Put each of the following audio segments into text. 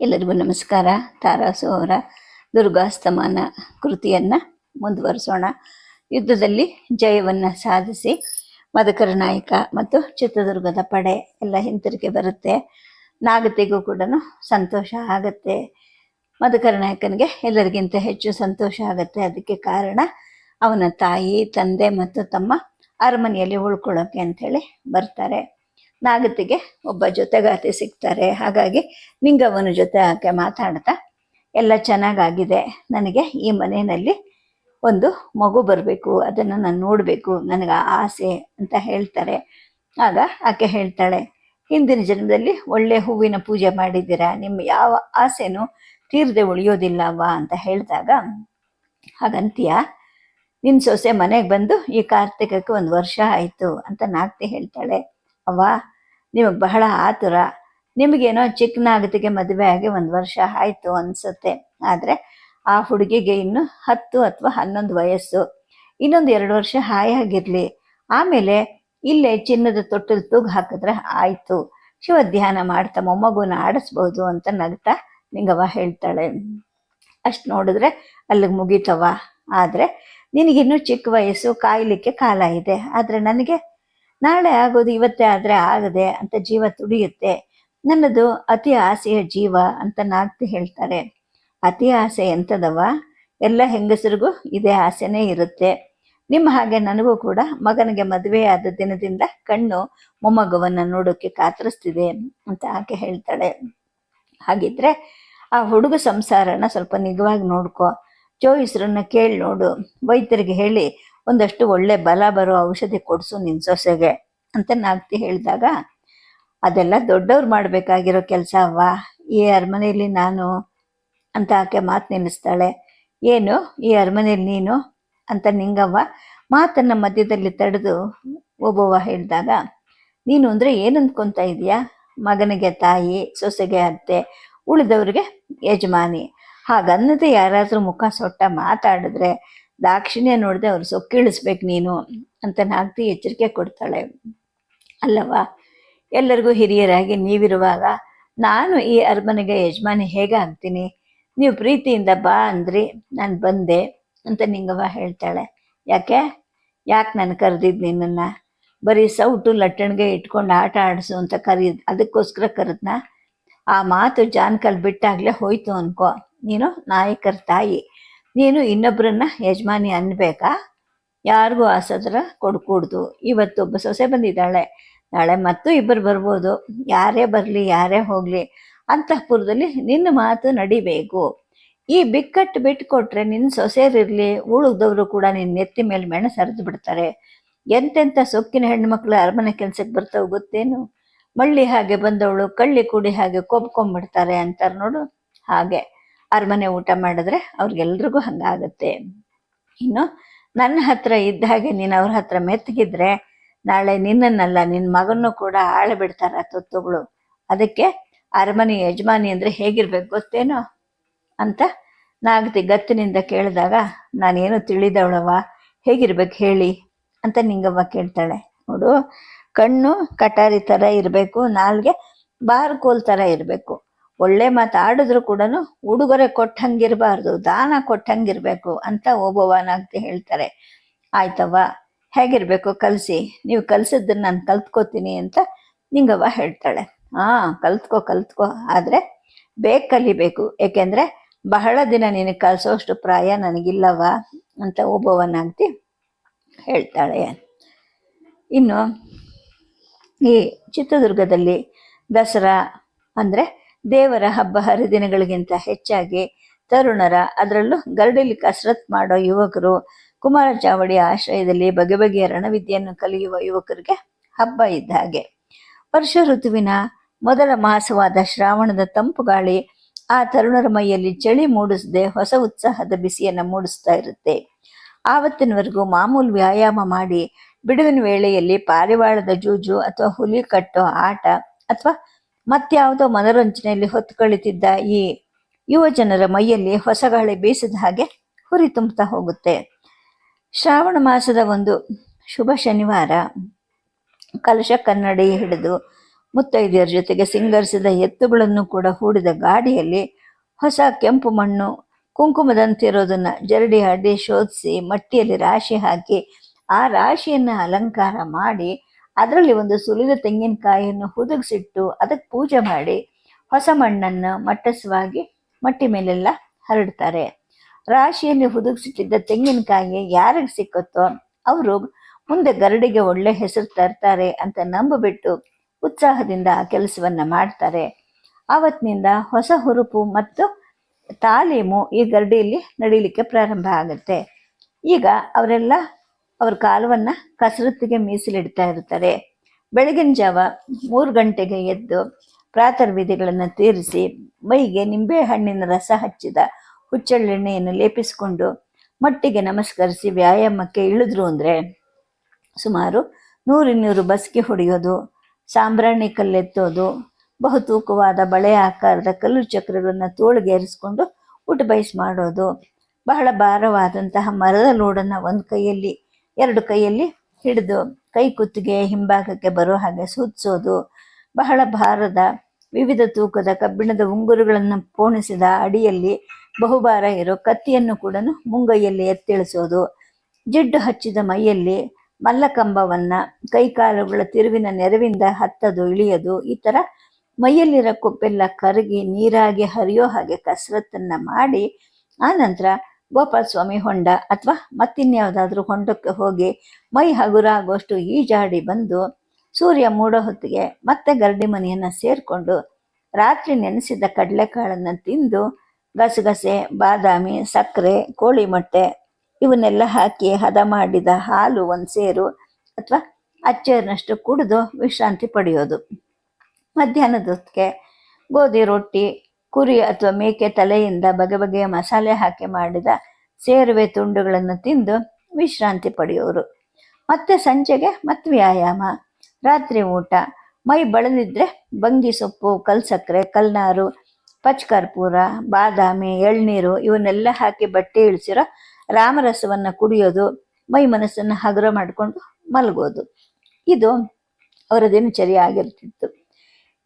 ಎಲ್ಲರಿಗೂ ನಮಸ್ಕಾರ. ತಾರಾಸು ಅವರ ದುರ್ಗಾಸ್ತಮಾನ ಕೃತಿಯನ್ನು ಮುಂದುವರಿಸೋಣ. ಯುದ್ಧದಲ್ಲಿ ಜಯವನ್ನು ಸಾಧಿಸಿ ಮದಕರ ನಾಯಕ ಮತ್ತು ಚಿತ್ರದುರ್ಗದ ಪಡೆ ಎಲ್ಲ ಹಿಂತಿರುಗಿ ಬರುತ್ತೆ. ನಾಗತಿಗೂ ಕೂಡ ಸಂತೋಷ ಆಗುತ್ತೆ. ಮದಕರ ನಾಯಕನಿಗೆ ಎಲ್ಲರಿಗಿಂತ ಹೆಚ್ಚು ಸಂತೋಷ ಆಗುತ್ತೆ. ಅದಕ್ಕೆ ಕಾರಣ ಅವನ ತಾಯಿ, ತಂದೆ ಮತ್ತು ತಮ್ಮ ಅರಮನೆಯಲ್ಲಿ ಉಳ್ಕೊಳ್ಳೋಕೆ ಅಂಥೇಳಿ ಬರ್ತಾರೆ. ನಾಗತಿಗೆ ಒಬ್ಬ ಜೊತೆಗಾತಿ ಸಿಗ್ತಾರೆ. ಹಾಗಾಗಿ ನಿಂಗವನ ಜೊತೆ ಆಕೆ ಮಾತಾಡ್ತಾ, ಎಲ್ಲ ಚೆನ್ನಾಗಾಗಿದೆ. ನನಗೆ ಈ ಮನೆಯಲ್ಲಿ ಒಂದು ಮಗು ಬರಬೇಕು. ಅದನ್ನು ನಾನು ನೋಡಬೇಕು. ನನಗೆ ಆಸೆ ಅಂತ ಹೇಳ್ತಾರೆ. ಆಗ ಆಕೆ ಹೇಳ್ತಾಳೆ, ಹಿಂದಿನ ಜನ್ಮದಲ್ಲಿ ಒಳ್ಳೆ ಹೂವಿನ ಪೂಜೆ ಮಾಡಿದ್ದೀರಾ? ನಿಮ್ಮ ಯಾವ ಆಸೆನೂ ತೀರದೆ ಉಳಿಯೋದಿಲ್ಲವಾ ಅಂತ ಹೇಳಿದಾಗ, ಹಾಗಂತೀಯ? ನಿನ್ನ ಸೊಸೆ ಮನೆಗೆ ಬಂದು ಈ ಕಾರ್ತಿಕಕ್ಕೆ ಒಂದು ವರ್ಷ ಆಯಿತು ಅಂತ ನಾಗ್ತಿ ಹೇಳ್ತಾಳೆ, ಅವ್ವ ನಿಮಗೆ ಬಹಳ ಆತುರ. ನಿಮಗೇನೋ ಚಿಕ್ಕ ನಾಗತಿಗೆ ಮದುವೆ ಆಗಿ ಒಂದು ವರ್ಷ ಆಯಿತು ಅನಿಸುತ್ತೆ. ಆದರೆ ಆ ಹುಡುಗಿಗೆ ಇನ್ನು ಹತ್ತು ಅಥವಾ ಹನ್ನೊಂದು ವಯಸ್ಸು. ಇನ್ನೊಂದು ಎರಡು ವರ್ಷ ಹಾಯಾಗಿರಲಿ ಆಮೇಲೆ ಇಲ್ಲೇ ಚಿನ್ನದ ತೊಟ್ಟಲು ತೂಗು ಹಾಕಿದ್ರೆ ಆಯಿತು. ಶಿವ ಧ್ಯಾನ ಮಾಡ್ತಾ ಮೊಮ್ಮಗುನ ಆಡಿಸ್ಬೋದು ಅಂತ ನಗ್ತಾ ನಿಂಗವ್ವ ಹೇಳ್ತಾಳೆ. ಅಷ್ಟು ನೋಡಿದ್ರೆ ಅಲ್ಲಿಗೆ ಮುಗೀತವ ಆದರೆ ನಿನಗಿನ್ನೂ ಚಿಕ್ಕ ವಯಸ್ಸು ಕಾಯಲಿಕ್ಕೆ ಕಾಲ ಇದೆ. ಆದರೆ ನನಗೆ ನಾಳೆ ಆಗೋದು ಇವತ್ತೇ ಆದರೆ ಆಗದೆ ಅಂತ ಜೀವ ತುಡಿಯುತ್ತೆ. ನನ್ನದು ಅತಿ ಆಸೆಯ ಜೀವ ಅಂತ ನಾಗ್ತಿ ಹೇಳ್ತಾರೆ. ಅತಿ ಆಸೆ ಎಂಥದವ ಎಲ್ಲ ಹೆಂಗಸರಿಗೂ ಇದೇ ಆಸೆನೇ ಇರುತ್ತೆ. ನಿಮ್ಮ ಹಾಗೆ ನನಗೂ ಕೂಡ ಮಗನಿಗೆ ಮದುವೆಯಾದ ದಿನದಿಂದ ಕಣ್ಣು ಮೊಮ್ಮಗವನ್ನ ನೋಡೋಕೆ ಕಾತರಿಸ್ತಿದೆ ಅಂತ ಆಕೆ ಹೇಳ್ತಾಳೆ. ಹಾಗಿದ್ರೆ ಆ ಹುಡುಗ ಸಂಸಾರನ ಸ್ವಲ್ಪ ನಿಗವಾಗಿ ನೋಡ್ಕೋ. ಜೋಯಿಸ್ರನ್ನ ಕೇಳಿ ನೋಡು. ವೈದ್ಯರಿಗೆ ಹೇಳಿ ಒಂದಷ್ಟು ಒಳ್ಳೆ ಬಲ ಬರೋ ಔಷಧಿ ಕೊಡಿಸು ನಿನ್ನ ಸೊಸೆಗೆ ಅಂತ ನಾಗ್ತಿ ಹೇಳಿದಾಗ, ಅದೆಲ್ಲ ದೊಡ್ಡವ್ರು ಮಾಡಬೇಕಾಗಿರೋ ಕೆಲಸ ಅವ್ವ. ಈ ಅರಮನೆಯಲ್ಲಿ ನಾನು ಅಂತ ಆಕೆ ಮಾತು ನಿಲ್ಲಿಸ್ತಾಳೆ ಏನು, ಈ ಅರಮನೆಯಲ್ಲಿ ನೀನು ಅಂತ ನಿಂಗವ್ವ ಮಾತನ್ನ ಮಧ್ಯದಲ್ಲಿ ತಡೆದು ಒಬ್ಬವ್ವ ಹೇಳಿದಾಗ, ನೀನು ಅಂದರೆ ಏನು ಇದೆಯಾ ಇದೀಯಾ? ಮಗನಿಗೆ ತಾಯಿ, ಸೊಸೆಗೆ ಅತ್ತೆ, ಉಳಿದವ್ರಿಗೆ ಯಜಮಾನಿ. ಹಾಗನ್ನದೇ ಯಾರಾದರೂ ಮುಖ ಸೊಟ್ಟ ಮಾತಾಡಿದ್ರೆ ದಾಕ್ಷಿಣ್ಯ ನೋಡದೆ ಅವ್ರು ಸೊಕ್ಕಿಳಿಸ್ಬೇಕು ನೀನು ಅಂತ ನಾಗ್ತಿ ಎಚ್ಚರಿಕೆ ಕೊಡ್ತಾಳೆ. ಅಲ್ಲವಾ ಎಲ್ಲರಿಗೂ ಹಿರಿಯರಾಗಿ ನೀವಿರುವಾಗ ನಾನು ಈ ಅರಮನೆಗೆ ಯಜಮಾನಿ ಹೇಗೆ ಆಗ್ತೀನಿ? ನೀವು ಪ್ರೀತಿಯಿಂದ ಬಾ ಅಂದ್ರಿ, ನಾನು ಬಂದೆ ಅಂತ ನಿಂಗವ್ವ ಹೇಳ್ತಾಳೆ. ಯಾಕೆ? ಯಾಕೆ ನಾನು ಕರೆದಿದ್ದು ನಿನ್ನನ್ನು? ಬರೀ ಸೌಟು ಲಟ್ಟಣಿಗೆ ಇಟ್ಕೊಂಡು ಆಟ ಆಡಿಸು ಅಂತ ಕರಿ ಅದಕ್ಕೋಸ್ಕರ ಕರೆದ್ನ? ಆ ಮಾತು ಜಾನ್ಕಲ್ ಬಿಟ್ಟಾಗಲೇ ಹೋಯ್ತು ಅನ್ಕೋ. ನೀನು ನಾಯಕರ ತಾಯಿ. ನೀನು ಇನ್ನೊಬ್ಬರನ್ನ ಯಜಮಾನಿ ಅನ್ಬೇಕಾ? ಯಾರಿಗೂ ಆಸದ್ರ ಕೊಡ್ಕೂಡ್ದು. ಇವತ್ತೊಬ್ಬ ಸೊಸೆ ಬಂದಿದ್ದಾಳೆ. ನಾಳೆ ಮತ್ತು ಇಬ್ಬರು ಬರ್ಬೋದು. ಯಾರೇ ಬರಲಿ, ಯಾರೇ ಹೋಗಲಿ, ಅಂತಃಪುರದಲ್ಲಿ ನಿನ್ನ ಮಾತು ನಡಿಬೇಕು. ಈ ಬಿಕ್ಕಟ್ಟು ಬಿಟ್ಕೊಟ್ರೆ ನಿನ್ನ ಸೊಸೆಯರಿರಲಿ ಉಳಿದವರು ಕೂಡ ನಿನ್ನ ನೆತ್ತಿ ಮೇಲೆ ಮೇಣ ಸರಿದು ಬಿಡ್ತಾರೆ. ಎಂತೆಂಥ ಸೊಕ್ಕಿನ ಹೆಣ್ಮಕ್ಳು ಅರಮನೆ ಕೆಲಸಕ್ಕೆ ಬರ್ತಾವೆ ಗೊತ್ತೇನು? ಮಳ್ಳಿ ಹಾಗೆ ಬಂದವಳು, ಕಳ್ಳಿ ಕುಡಿ ಹಾಗೆ ಕೊಬ್ಕೊಂಬಿಡ್ತಾರೆ ಅಂತಾರೆ ನೋಡು. ಹಾಗೆ. ಅರಮನೆ ಊಟ ಮಾಡಿದ್ರೆ ಅವ್ರಿಗೆಲ್ರಿಗೂ ಹಂಗಾಗತ್ತೆ. ಇನ್ನು ನನ್ನ ಹತ್ರ ಇದ್ದ ಹಾಗೆ ನೀನು ಅವ್ರ ಹತ್ರ ಮೆತ್ತಗಿದ್ರೆ ನಾಳೆ ನಿನ್ನನ್ನಲ್ಲ ನಿನ್ನ ಮಗನ್ನು ಕೂಡ ಆಳ ಬಿಡ್ತಾರ ತುತ್ತುಗಳು. ಅದಕ್ಕೆ ಅರಮನೆ ಯಜಮಾನಿ ಅಂದ್ರೆ ಹೇಗಿರ್ಬೇಕು ಗೊತ್ತೇನೋ? ಅಂತ ನಾಗತಿ ಗತ್ತಿನಿಂದ ಕೇಳಿದಾಗ, ನಾನೇನು ತಿಳಿದವಳವ ಹೇಗಿರ್ಬೇಕು ಹೇಳಿ ಅಂತ ನಿಂಗವ್ವ ಕೇಳ್ತಾಳೆ. ನೋಡು, ಕಣ್ಣು ಕಟಾರಿ ಥರ ಇರಬೇಕು, ನಾಲ್ಗೆ ಬಾರ್ಕೋಲ್ ಥರ ಇರಬೇಕು. ಒಳ್ಳೆ ಮಾತಾಡಿದ್ರು ಕೂಡ ಉಡುಗೊರೆ ಕೊಟ್ಟಂಗಿರಬಾರ್ದು, ದಾನ ಕೊಟ್ಟಂಗಿರ್ಬೇಕು ಅಂತ ಓಬವ್ವನ ಹೇಳ್ತಾರೆ. ಆಯ್ತವ್ವ, ಹೇಗಿರ್ಬೇಕು ಕಲಿಸಿ? ನೀವು ಕಲಿಸಿದ್ದನ್ನು ನಾನು ಕಲ್ತ್ಕೋತೀನಿ ಅಂತ ನಿಂಗವ್ವ ಹೇಳ್ತಾಳೆ. ಹಾಂ ಕಲ್ತ್ಕೋ ಕಲ್ತ್ಕೋ. ಆದರೆ ಬೇಗ ಕಲಿಬೇಕು. ಏಕೆಂದರೆ ಬಹಳ ದಿನ ನಿನಗೆ ಕಲಿಸೋಷ್ಟು ಪ್ರಾಯ ನನಗಿಲ್ಲವ ಅಂತ ಒಬ್ಬವನಾಗ್ತಿ ಹೇಳ್ತಾಳೆ. ಇನ್ನು ಈ ಚಿತ್ರದುರ್ಗದಲ್ಲಿ ದಸರಾ ಅಂದರೆ ದೇವರ ಹಬ್ಬ ಹರಿದಿನಗಳಿಗಿಂತ ಹೆಚ್ಚಾಗಿ ತರುಣರ. ಅದರಲ್ಲೂ ಗರಡಿಲಿ ಕಸರತ್ ಮಾಡೋ ಯುವಕರು, ಕುಮಾರ ಚಾವಡಿ ಆಶ್ರಯದಲ್ಲಿ ಬಗೆ ಬಗೆಯ ರಣವಿದ್ಯೆಯನ್ನು ಕಲಿಯುವ ಯುವಕರಿಗೆ ಹಬ್ಬ ಇದ್ದ ಹಾಗೆ. ವರ್ಷ ಋತುವಿನ ಮೊದಲ ಮಾಸವಾದ ಶ್ರಾವಣದ ತಂಪು ಗಾಳಿ ಆ ತರುಣರ ಮೈಯಲ್ಲಿ ಚಳಿ ಮೂಡಿಸದೆ ಹೊಸ ಉತ್ಸಾಹದ ಬಿಸಿಯನ್ನು ಮೂಡಿಸ್ತಾ ಇರುತ್ತೆ. ಆವತ್ತಿನವರೆಗೂ ಮಾಮೂಲು ವ್ಯಾಯಾಮ ಮಾಡಿ ಬಿಡುವಿನ ವೇಳೆಯಲ್ಲಿ ಪಾರಿವಾಳದ ಜೂಜು ಅಥವಾ ಹುಲಿ ಕಟ್ಟೋ ಆಟ ಅಥವಾ ಮತ್ಯಾವುದೋ ಮನೋರಂಜನೆಯಲ್ಲಿ ಹೊತ್ತು ಕಳಿತಿದ್ದ ಈ ಯುವ ಜನರ ಮೈಯಲ್ಲಿ ಹೊಸ ಗಾಳಿ ಬೀಸಿದ ಹಾಗೆ ಹುರಿ ತುಂಬುತ್ತಾ ಹೋಗುತ್ತೆ. ಶ್ರಾವಣ ಮಾಸದ ಒಂದು ಶುಭ ಶನಿವಾರ. ಕಲಶ ಕನ್ನಡಿ ಹಿಡಿದು ಮುತ್ತೈದೆಯರ ಜೊತೆಗೆ ಸಿಂಗರಿಸಿದ ಎತ್ತುಗಳನ್ನು ಕೂಡ ಹೂಡಿದ ಗಾಡಿಯಲ್ಲಿ ಹೊಸ ಕೆಂಪು ಮಣ್ಣು ಕುಂಕುಮದಂತಿರೋದನ್ನ ಜರಡಿ ಅಡ್ಡಿ ಶೋಧಿಸಿ ಮಟ್ಟಿಯಲ್ಲಿ ರಾಶಿ ಹಾಕಿ ಆ ರಾಶಿಯನ್ನು ಅಲಂಕಾರ ಮಾಡಿ ಅದರಲ್ಲಿ ಒಂದು ಸುಲಿದ ತೆಂಗಿನಕಾಯಿಯನ್ನು ಹುದುಗಿಸಿಟ್ಟು ಅದಕ್ಕೆ ಪೂಜೆ ಮಾಡಿ ಹೊಸ ಮಣ್ಣನ್ನು ಮಟ್ಟಸವಾಗಿ ಮಟ್ಟಿ ಮೇಲೆಲ್ಲ ಹರಡ್ತಾರೆ. ರಾಶಿಯಲ್ಲಿ ಹುದುಗಿಸಿಟ್ಟಿದ್ದ ತೆಂಗಿನಕಾಯಿ ಯಾರಿಗೆ ಸಿಕ್ಕುತ್ತೋ ಅವರು ಮುಂದೆ ಗರಡಿಗೆ ಒಳ್ಳೆ ಹೆಸರು ತರ್ತಾರೆ ಅಂತ ನಂಬಿಬಿಟ್ಟು ಉತ್ಸಾಹದಿಂದ ಆ ಕೆಲಸವನ್ನು ಮಾಡ್ತಾರೆ. ಆವತ್ತಿನಿಂದ ಹೊಸ ಹುರುಪು ಮತ್ತು ತಾಲೀಮು ಈ ಗರಡಿಯಲ್ಲಿ ನಡೀಲಿಕ್ಕೆ ಪ್ರಾರಂಭ ಆಗುತ್ತೆ. ಈಗ ಅವರೆಲ್ಲ ಅವ್ರ ಕಾಲವನ್ನು ಕಸರತ್ತಿಗೆ ಮೀಸಲಿಡ್ತಾ ಇರ್ತಾರೆ ಬೆಳಗಿನ ಜಾವ ಮೂರು ಗಂಟೆಗೆ ಎದ್ದು ಪ್ರಾತರ್ ವಿಧಿಗಳನ್ನು ತೀರಿಸಿ ಮೈಗೆ ನಿಂಬೆ ಹಣ್ಣಿನ ರಸ ಹಚ್ಚಿದ ಹುಚ್ಚಳ್ಳೆಣ್ಣೆಯನ್ನು ಲೇಪಿಸಿಕೊಂಡು ಮಟ್ಟಿಗೆ ನಮಸ್ಕರಿಸಿ ವ್ಯಾಯಾಮಕ್ಕೆ ಇಳಿದ್ರು ಅಂದರೆ ಸುಮಾರು ನೂರಿನ್ನೂರು ಬಸ್ಗೆ ಹೊಡೆಯೋದು, ಸಾಂಬ್ರಾಣಿ ಕಲ್ಲೆತ್ತೋದು, ಬಹುತೂಕವಾದ ಬಳೆ ಆಕಾರದ ಕಲ್ಲು ಚಕ್ರಗಳನ್ನು ತೋಳಿಗೇರಿಸ್ಕೊಂಡು ಊಟ ಬಯಸ್ ಮಾಡೋದು, ಬಹಳ ಭಾರವಾದಂತಹ ಮರದ ಲೋಡನ್ನು ಒಂದು ಕೈಯಲ್ಲಿ ಎರಡು ಕೈಯಲ್ಲಿ ಹಿಡಿದು ಕೈ ಕುತ್ತಿಗೆ ಹಿಂಭಾಗಕ್ಕೆ ಬರೋ ಹಾಗೆ ಸೂಚಿಸೋದು ಬಹಳ ಭಾರದ, ವಿವಿಧ ತೂಕದ ಕಬ್ಬಿಣದ ಉಂಗುರುಗಳನ್ನು ಪೋಣಿಸಿದ ಅಡಿಯಲ್ಲಿ ಬಹುಭಾರ ಇರೋ ಕತ್ತಿಯನ್ನು ಕೂಡ ಮುಂಗೈಯಲ್ಲಿ ಎತ್ತಿಳಿಸೋದು. ಜಿಡ್ಡು ಹಚ್ಚಿದ ಮೈಯಲ್ಲಿ ಮಲ್ಲಕಂಬವನ್ನ ಕೈಕಾಲುಗಳ ತಿರುವಿನ ನೆರವಿಂದ ಹತ್ತದು, ಇಳಿಯೋದು. ಈ ಥರ ಮೈಯಲ್ಲಿರೋ ಕೊಪ್ಪೆಲ್ಲ ಕರಗಿ ನೀರಾಗಿ ಹರಿಯೋ ಹಾಗೆ ಕಸರತ್ತನ್ನ ಮಾಡಿ ಆನಂತರ ಗೋಪಾಲ ಸ್ವಾಮಿ ಹೊಂಡ ಅಥವಾ ಮತ್ತಿನ್ಯಾವುದಾದ್ರೂ ಹೊಂಡಕ್ಕೆ ಹೋಗಿ ಮೈ ಹಗುರ ಈ ಈಜಾಡಿ ಬಂದು ಸೂರ್ಯ ಮೂಡೋ ಹೊತ್ತಿಗೆ ಮತ್ತೆ ಗರಡಿ ಮನೆಯನ್ನ ಸೇರಿಕೊಂಡು ರಾತ್ರಿ ನೆನೆಸಿದ ಕಡಲೆಕಾಳನ್ನು ತಿಂದು ಗಸಗಸೆ, ಬಾದಾಮಿ, ಸಕ್ಕರೆ, ಕೋಳಿ ಮೊಟ್ಟೆ ಇವನ್ನೆಲ್ಲ ಹಾಕಿ ಹದ ಮಾಡಿದ ಹಾಲು ಒಂದು ಸೇರು ಅಥವಾ ಅಚ್ಚೇರಿನಷ್ಟು ಕುಡಿದು ವಿಶ್ರಾಂತಿ ಪಡೆಯೋದು. ಮಧ್ಯಾಹ್ನದ ಹೊತ್ತಿಗೆ ಗೋಧಿ ರೊಟ್ಟಿ ಕುರಿ ಅಥವಾ ಮೇಕೆ ತಲೆಯಿಂದ ಬಗೆ ಬಗೆಯ ಮಸಾಲೆ ಹಾಕಿ ಮಾಡಿದ ಸೇರುವೆ ತುಂಡುಗಳನ್ನು ತಿಂದು ವಿಶ್ರಾಂತಿ ಪಡೆಯೋರು ಮತ್ತೆ ಸಂಜೆಗೆ ಮತ್ತೆ ವ್ಯಾಯಾಮ. ರಾತ್ರಿ ಊಟ. ಮೈ ಬಳಲಿದ್ರೆ ಬಂಗಿ ಸೊಪ್ಪು ಕಲ್ಸಕ್ಕರೆ ಕಲ್ನಾರು, ಪಚ್ಕರ್ಪೂರ, ಬಾದಾಮಿ, ಎಳ್ನೀರು ಇವನ್ನೆಲ್ಲ ಹಾಕಿ ಬಟ್ಟೆ ಇಳಿಸಿರೋ ರಾಮರಸವನ್ನು ಕುಡಿಯೋದು, ಮೈ ಮನಸ್ಸನ್ನು ಹಗುರ ಮಾಡಿಕೊಂಡು ಮಲಗೋದು. ಇದು ಅವರ ದಿನಚರಿ ಆಗಿರ್ತಿತ್ತು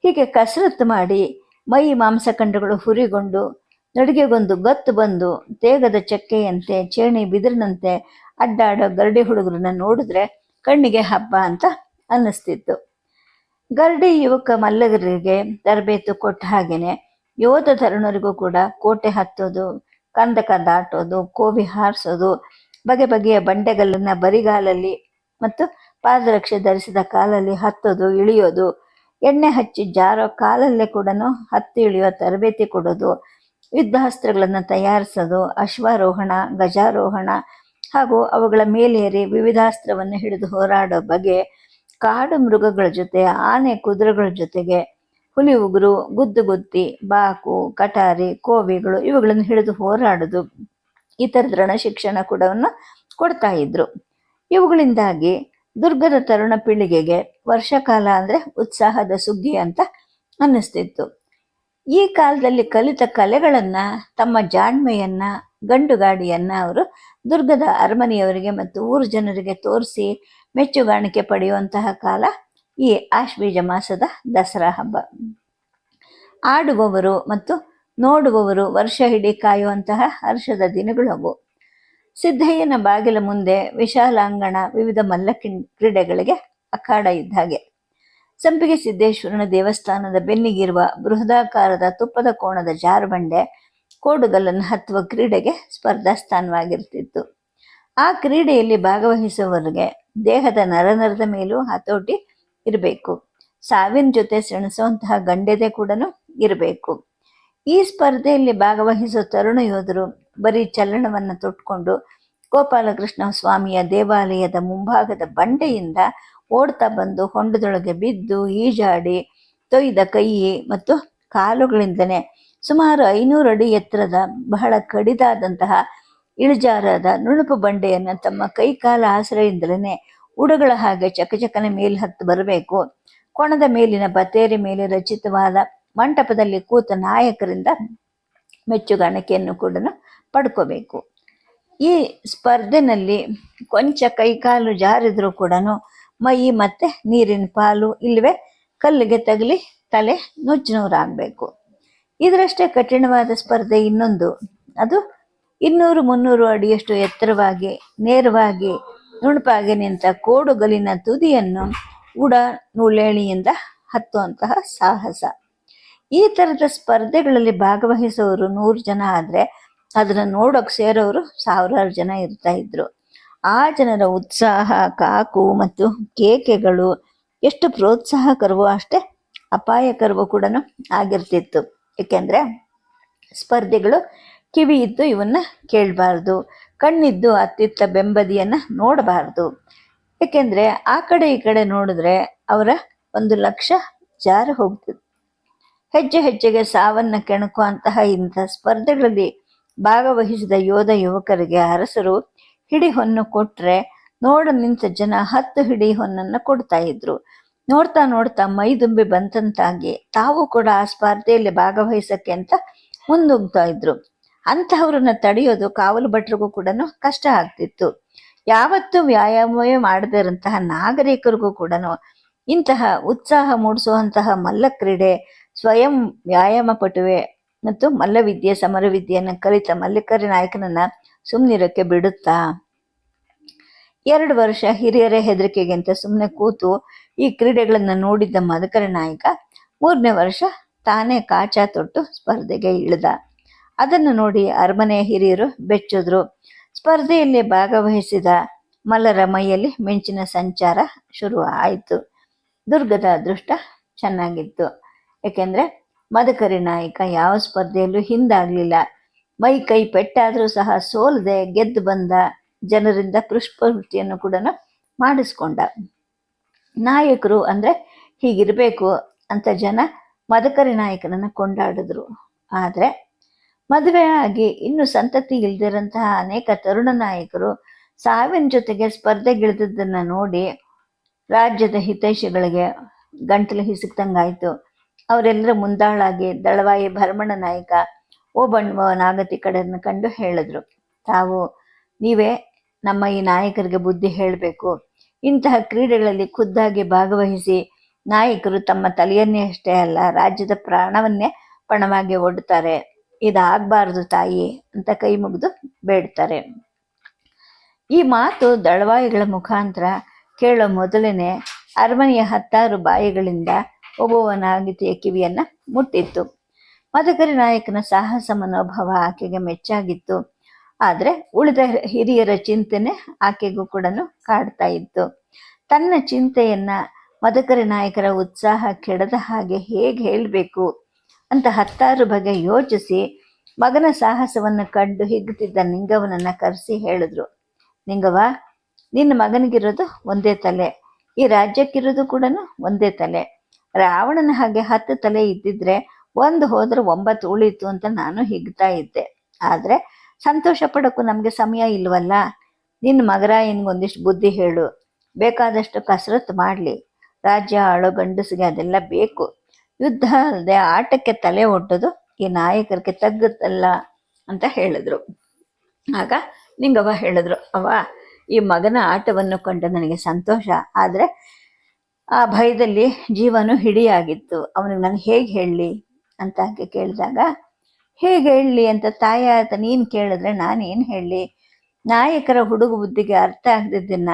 ಹೀಗೆ ಕಸರತ್ತು ಮಾಡಿ ಮೈ ಮಾಂಸಖಂಡಗಳು ಹುರಿಗೊಂಡು ನಡಿಗೆಗೊಂದು ಗತ್ತು ಬಂದು ತೇಗದ ಚಕ್ಕೆಯಂತೆ ಚೇಣಿ ಬಿದಿರಿನಂತೆ ಅಡ್ಡಾಡೋ ಗರಡಿ ಹುಡುಗರನ್ನ ನೋಡಿದ್ರೆ ಕಣ್ಣಿಗೆ ಹಬ್ಬ ಅಂತ ಅನ್ನಿಸ್ತಿತ್ತು. ಗರಡಿ ಯುವಕ ಮಲ್ಲಗರಿಗೆ ತರಬೇತು ಕೊಟ್ಟ ಹಾಗೇನೆ ಯೋಧ ತರುಣರಿಗೂ ಕೂಡ ಕೋಟೆ ಹತ್ತೋದು, ಕಂದಕ ದಾಟೋದು, ಕೋವಿ ಹಾರಿಸೋದು, ಬಗೆ ಬಗೆಯ ಬಂಡೆಗಲ್ಲನ್ನ ಬರಿಗಾಲಲ್ಲಿ ಮತ್ತು ಪಾದರಕ್ಷೆ ಧರಿಸಿದ ಕಾಲಲ್ಲಿ ಹತ್ತೋದು, ಇಳಿಯೋದು ಎಣ್ಣೆ ಹಚ್ಚಿ ಜಾರೋ ಕಾಲಲ್ಲೇ ಕೂಡ ಹತ್ತಿ ಇಳಿಯೋ ತರಬೇತಿ ಕೊಡೋದು, ಯುದ್ಧಾಸ್ತ್ರಗಳನ್ನು ತಯಾರಿಸೋದು, ಅಶ್ವಾರೋಹಣ ಗಜಾರೋಹಣ ಹಾಗೂ ಅವುಗಳ ಮೇಲೇರಿ ವಿವಿಧಾಸ್ತ್ರವನ್ನು ಹಿಡಿದು ಹೋರಾಡೋ ಬಗೆ, ಕಾಡು ಮೃಗಗಳ ಜೊತೆ, ಆನೆ ಕುದುರೆಗಳ ಜೊತೆಗೆ ಹುಲಿ, ಉಗುರು, ಗುದ್ದು ಗುತ್ತಿ, ಬಾಕು, ಕಟಾರಿ, ಕೋವಿಗಳು ಇವುಗಳನ್ನು ಹಿಡಿದು ಹೋರಾಡೋದು ಈ ಥರದ ರಣ ಶಿಕ್ಷಣ ಕೂಡ ಕೊಡ್ತಾ ಇದ್ರು. ಇವುಗಳಿಂದಾಗಿ ದುರ್ಗದ ತರುಣ ಪೀಳಿಗೆಗೆ ವರ್ಷಕಾಲ ಅಂದ್ರೆ ಉತ್ಸಾಹದ ಸುಗ್ಗಿ ಅಂತ ಅನ್ನಿಸ್ತಿತ್ತು. ಈ ಕಾಲದಲ್ಲಿ ಕಲಿತ ಕಲೆಗಳನ್ನ, ತಮ್ಮ ಜಾಣ್ಮೆಯನ್ನ, ಗಂಡುಗಾಡಿಯನ್ನ ಅವರು ದುರ್ಗದ ಅರಮನೆಯವರಿಗೆ ಮತ್ತು ಊರು ಜನರಿಗೆ ತೋರಿಸಿ ಮೆಚ್ಚುಗಾಣಿಕೆ ಪಡೆಯುವಂತಹ ಕಾಲ ಈ ಆಶ್ವೀಜ ಮಾಸದ ದಸರಾ ಹಬ್ಬ. ಆಡುವವರು ಮತ್ತು ನೋಡುವವರು ವರ್ಷ ಹಿಡಿ ಕಾಯುವಂತಹ ಹರ್ಷದ ದಿನಗಳು ಅವು. ಸಿದ್ದಯ್ಯನ ಬಾಗಿಲ ಮುಂದೆ ವಿಶಾಲಾಂಗಣ, ವಿವಿಧ ಮಲ್ಲ ಕ್ರೀಡೆಗಳಿಗೆ ಅಖಾಡ ಇದ್ದ ಹಾಗೆ. ಸಂಪಿಗೆ ಸಿದ್ದೇಶ್ವರನ ದೇವಸ್ಥಾನದ ಬೆನ್ನಿಗಿರುವ ಬೃಹದಾಕಾರದ ತುಪ್ಪದ ಕೋಣದ ಜಾರುಬಂಡೆ ಕೋಡುಗಲ್ಲನ್ನು ಹತ್ತುವ ಕ್ರೀಡೆಗೆ ಸ್ಪರ್ಧಾ ಸ್ಥಾನವಾಗಿರ್ತಿತ್ತು ಆ ಕ್ರೀಡೆಯಲ್ಲಿ ಭಾಗವಹಿಸುವವರಿಗೆ ದೇಹದ ನರನರದ ಮೇಲೂ ಹತೋಟಿ ಇರಬೇಕು. ಸಾವಿನ ಜೊತೆ ಸೆಣಸುವಂತಹ ಗಂಡೆದೆ ಕೂಡ ಇರಬೇಕು. ಈ ಸ್ಪರ್ಧೆಯಲ್ಲಿ ಭಾಗವಹಿಸುವ ತರುಣ ಯೋಧರು ಬರೀ ಚಲನವನ್ನು ತೊಟ್ಕೊಂಡು ಗೋಪಾಲಕೃಷ್ಣ ಸ್ವಾಮಿಯ ದೇವಾಲಯದ ಮುಂಭಾಗದ ಬಂಡೆಯಿಂದ ಓಡ್ತಾ ಬಂದು ಹೊಂಡದೊಳಗೆ ಬಿದ್ದು ಈಜಾಡಿ ತೊಯ್ದ ಕೈ ಮತ್ತು ಕಾಲುಗಳಿಂದನೇ ಸುಮಾರು ಐನೂರು ಅಡಿ ಎತ್ತರದ ಬಹಳ ಕಡಿದಾದಂತಹ ಇಳಿಜಾರಾದ ನುಣುಪು ಬಂಡೆಯನ್ನು ತಮ್ಮ ಕೈ ಕಾಲ ಆಸರೆಯಿಂದಲೇ ಉಡುಗಳ ಹಾಗೆ ಚಕಚಕನ ಮೇಲೆ ಹತ್ತು ಬರಬೇಕು. ಕೊಣದ ಮೇಲಿನ ಬತೇರಿ ಮೇಲೆ ರಚಿತವಾದ ಮಂಟಪದಲ್ಲಿ ಕೂತ ನಾಯಕರಿಂದ ಮೆಚ್ಚುಗಾಣಿಕೆಯನ್ನು ಕೂಡ ಪಡ್ಕೋಬೇಕು. ಈ ಸ್ಪರ್ಧೆನಲ್ಲಿ ಕೊಂಚ ಕೈಕಾಲು ಜಾರಿದ್ರೂ ಕೂಡ ಮೈ ಮತ್ತು ನೀರಿನ ಪಾಲು ಇಲ್ಲವೇ ಕಲ್ಲಿಗೆ ತಗಲಿ ತಲೆ ನುಜ್ಜುನೂರಾಗಬೇಕು. ಇದರಷ್ಟೇ ಕಠಿಣವಾದ ಸ್ಪರ್ಧೆ ಇನ್ನೊಂದು. ಅದು ಇನ್ನೂರು ಮುನ್ನೂರು ಅಡಿಯಷ್ಟು ಎತ್ತರವಾಗಿ, ನೇರವಾಗಿ, ನುಣುಪಾಗಿ ನಿಂತ ಕೋಡುಗಲಿನ ತುದಿಯನ್ನು ಉಡ ನುಳೇಣಿಯಿಂದ ಹತ್ತುವಂತಹ ಸಾಹಸ. ಈ ಥರದ ಸ್ಪರ್ಧೆಗಳಲ್ಲಿ ಭಾಗವಹಿಸೋರು ನೂರು ಜನ ಆದರೆ ಅದನ್ನು ನೋಡೋಕೆ ಸೇರೋರು ಸಾವಿರಾರು ಜನ ಇರ್ತಾ ಇದ್ರು. ಆ ಜನರ ಉತ್ಸಾಹ, ಕಾಕು ಮತ್ತು ಕೇಕೆಗಳು ಎಷ್ಟು ಪ್ರೋತ್ಸಾಹಕರವೋ ಅಷ್ಟೇ ಅಪಾಯಕರವೂ ಕೂಡ ಆಗಿರ್ತಿತ್ತು. ಏಕೆಂದರೆ ಸ್ಪರ್ಧೆಗಳು ಕಿವಿ ಇದ್ದು ಇವನ್ನ ಕೇಳಬಾರ್ದು, ಕಣ್ಣಿದ್ದು ಅತ್ತಿತ್ತ ಬೆಂಬದಿಯನ್ನು ನೋಡಬಾರ್ದು. ಏಕೆಂದರೆ ಆ ಕಡೆ ಈ ಕಡೆ ನೋಡಿದ್ರೆ ಅವರ ಒಂದು ಲಕ್ಷ ಜಾರು ಹೋಗ್ತಿತ್ತು. ಹೆಜ್ಜೆ ಹೆಜ್ಜೆಗೆ ಸಾವನ್ನ ಕೆಣಕುವಂತಹ ಇಂಥ ಸ್ಪರ್ಧೆಗಳಲ್ಲಿ ಭಾಗವಹಿಸಿದ ಯೋಧ ಯುವಕರಿಗೆ ಅರಸರು ಹಿಡಿ ಹೊನ್ನು ಕೊಟ್ರೆ ನೋಡ ನಿಂತ ಜನ ಹತ್ತು ಹಿಡಿ ಹೊನ್ನನ್ನು ಕೊಡ್ತಾ ಇದ್ರು. ನೋಡ್ತಾ ನೋಡ್ತಾ ಮೈದುಂಬಿ ಬಂತಂತಾಗಿ ತಾವು ಕೂಡ ಆ ಸ್ಪರ್ಧೆಯಲ್ಲಿ ಭಾಗವಹಿಸಕ್ಕೆ ಅಂತ ಮುಂದುಗ್ತಾ ಇದ್ರು. ಅಂತಹವ್ರನ್ನ ತಡೆಯೋದು ಕಾವಲು ಭಟ್ರಿಗೂ ಕೂಡ ಕಷ್ಟ ಆಗ್ತಿತ್ತು. ಯಾವತ್ತೂ ವ್ಯಾಯಾಮವೇ ಮಾಡದಿರಂತಹ ನಾಗರಿಕರಿಗೂ ಕೂಡ ಇಂತಹ ಉತ್ಸಾಹ ಮೂಡಿಸುವಂತಹ ಮಲ್ಲ ಕ್ರೀಡೆ ಸ್ವಯಂ ವ್ಯಾಯಾಮ ಪಟುವೆ ಮತ್ತು ಮಲ್ಲವಿದ್ಯೆ, ಸಮರವಿದ್ಯೆಯನ್ನು ಕಲಿತ ಮಲ್ಲಿಕರಿ ನಾಯಕನನ್ನ ಸುಮ್ಮನಿರಕ್ಕೆ ಬಿಡುತ್ತಾ? ಎರಡು ವರ್ಷ ಹಿರಿಯರ ಹೆದರಿಕೆಗಿಂತ ಸುಮ್ಮನೆ ಕೂತು ಈ ಕ್ರೀಡೆಗಳನ್ನು ನೋಡಿದ್ದ ಮಧುಕರ ನಾಯಕ ಮೂರನೇ ವರ್ಷ ತಾನೇ ಕಾಚ ತೊಟ್ಟು ಸ್ಪರ್ಧೆಗೆ ಇಳಿದ. ಅದನ್ನು ನೋಡಿ ಅರಮನೆಯ ಹಿರಿಯರು ಬೆಚ್ಚಿದ್ರು. ಸ್ಪರ್ಧೆಯಲ್ಲಿ ಭಾಗವಹಿಸಿದ ಮಲ್ಲರ ಮೈಯಲ್ಲಿ ಮಿಂಚಿನ ಸಂಚಾರ ಶುರು ಆಯಿತು ದುರ್ಗದ ಅದೃಷ್ಟ ಚೆನ್ನಾಗಿತ್ತು. ಏಕೆಂದ್ರೆ ಮದಕರಿ ನಾಯಕ ಯಾವ ಸ್ಪರ್ಧೆಯಲ್ಲೂ ಹಿಂದಾಗಲಿಲ್ಲ. ಮೈ ಕೈ ಪೆಟ್ಟಾದರೂ ಸಹ ಸೋಲದೆ ಗೆದ್ದು ಬಂದ ಜನರಿಂದ ಪುಷ್ಪವೃತ್ತಿಯನ್ನು ಕೂಡ ಮಾಡಿಸ್ಕೊಂಡ. ನಾಯಕರು ಅಂದರೆ ಹೀಗಿರಬೇಕು ಅಂತ ಜನ ಮದಕರಿ ನಾಯಕನನ್ನು ಕೊಂಡಾಡಿದ್ರು. ಆದರೆ ಮದುವೆ ಆಗಿ ಇನ್ನು ಸಂತತಿ ಇಲ್ದಿರಂತಹ ಅನೇಕ ತರುಣ ನಾಯಕರು ಸಾವಿನ ಜೊತೆಗೆ ಸ್ಪರ್ಧೆಗಿಳಿದದ್ದನ್ನು ನೋಡಿ ರಾಜ್ಯದ ಹಿತೈಷಿಗಳಿಗೆ ಗಂಟಲು ಹಿಸುಕ್ದಂಗಾಯ್ತು. ಅವರೆಲ್ಲರ ಮುಂದಾಳಾಗಿ ದಳವಾಯಿ ಭರಮಣ ನಾಯಕ ಓಬಣ್ಣ ನಾಗತಿ ಕಡೆಯನ್ನು ಕಂಡು ಹೇಳಿದ್ರು. ತಾವು, ನೀವೇ ನಮ್ಮ ಈ ನಾಯಕರಿಗೆ ಬುದ್ಧಿ ಹೇಳಬೇಕು. ಇಂತಹ ಕ್ರೀಡೆಗಳಲ್ಲಿ ಖುದ್ದಾಗಿ ಭಾಗವಹಿಸಿ ನಾಯಕರು ತಮ್ಮ ತಲೆಯನ್ನೇ ಅಷ್ಟೇ ಅಲ್ಲ, ರಾಜ್ಯದ ಪ್ರಾಣವನ್ನೇ ಪಣವಾಗಿ ಒಡ್ತಾರೆ. ಇದಾಗಬಾರ್ದು ತಾಯಿ ಅಂತ ಕೈ ಮುಗಿದು ಬೇಡ್ತಾರೆ. ಈ ಮಾತು ದಳವಾಯಿಗಳ ಮುಖಾಂತರ ಕೇಳೋ ಮೊದಲನೇ ಅರಮನೆಯ ಹತ್ತಾರು ಬಾಯಿಗಳಿಂದ ಒಬ್ಬವನಾಗಿತಿಯ ಕಿವಿಯನ್ನ ಮುಟ್ಟಿತ್ತು. ಮದಕರಿ ನಾಯಕನ ಸಾಹಸ ಮನೋಭಾವ ಆಕೆಗೆ ಮೆಚ್ಚಾಗಿತ್ತು. ಆದ್ರೆ ಉಳಿದ ಹಿರಿಯರ ಚಿಂತನೆ ಆಕೆಗೂ ಕೂಡ ಕಾಡ್ತಾ ಇತ್ತು. ತನ್ನ ಚಿಂತೆಯನ್ನ ಮದಕರಿ ನಾಯಕರ ಉತ್ಸಾಹ ಕೆಡದ ಹಾಗೆ ಹೇಗೆ ಹೇಳಬೇಕು ಅಂತ ಹತ್ತಾರು ಬಗೆ ಯೋಚಿಸಿ ಮಗನ ಸಾಹಸವನ್ನು ಕಂಡು ಹಿಗ್ಗುತ್ತಿದ್ದ ನಿಂಗವನನ್ನ ಕರೆಸಿ ಹೇಳಿದ್ರು. ನಿಂಗವ ನಿನ್ನ ಮಗನಿಗಿರೋದು ಒಂದೇ ತಲೆ, ಈ ರಾಜ್ಯಕ್ಕಿರೋದು ಕೂಡ ಒಂದೇ ತಲೆ. ರಾವಣನ ಹಾಗೆ ಹತ್ತು ತಲೆ ಇದ್ದಿದ್ರೆ ಒಂದು ಹೋದ್ರೆ ಒಂಬತ್ತು ಉಳಿತು ಅಂತ ನಾನು ಹಿಗ್ತಾ ಇದ್ದೆ. ಆದ್ರೆ ಸಂತೋಷ ಪಡೋಕ್ಕೂ ನಮಗೆ ಸಮಯ ಇಲ್ವಲ್ಲ? ನಿನ್ನ ಒಂದಿಷ್ಟು ಬುದ್ಧಿ ಹೇಳು. ಬೇಕಾದಷ್ಟು ಕಸರತ್ತು ಮಾಡಲಿ. ರಾಜ್ಯ, ಆಳು ಗಂಡಸಿಗೆ ಅದೆಲ್ಲ ಬೇಕು. ಯುದ್ಧ ಅಲ್ಲದೆ ಆಟಕ್ಕೆ ತಲೆ ಒಡ್ಡೋದು ಈ ನಾಯಕರಿಗೆ ತಗ್ಗುತ್ತಲ್ಲ ಅಂತ ಹೇಳಿದ್ರು. ಆಗ ನಿಂಗವ ಹೇಳಿದ್ರು ಅವ ಈ ಮಗನ ಆಟವನ್ನು ಕಂಡು ನನಗೆ ಸಂತೋಷ. ಆದರೆ ಆ ಭಯದಲ್ಲಿ ಜೀವನು ಹಿಡಿಯಾಗಿತ್ತು. ಅವನಿಗೆ ನಾನು ಹೇಗೆ ಹೇಳಲಿ ಅಂತ ಕೇಳಿದಾಗ, ಹೇಗೆ ಹೇಳಲಿ ಅಂತ ತಾಯಿ ಆತ ನೀನು ಕೇಳಿದ್ರೆ ನಾನೇನು ಹೇಳಲಿ? ನಾಯಕರ ಹುಡುಗ ಬುದ್ಧಿಗೆ ಅರ್ಥ ಆಗದಿದ್ದನ್ನ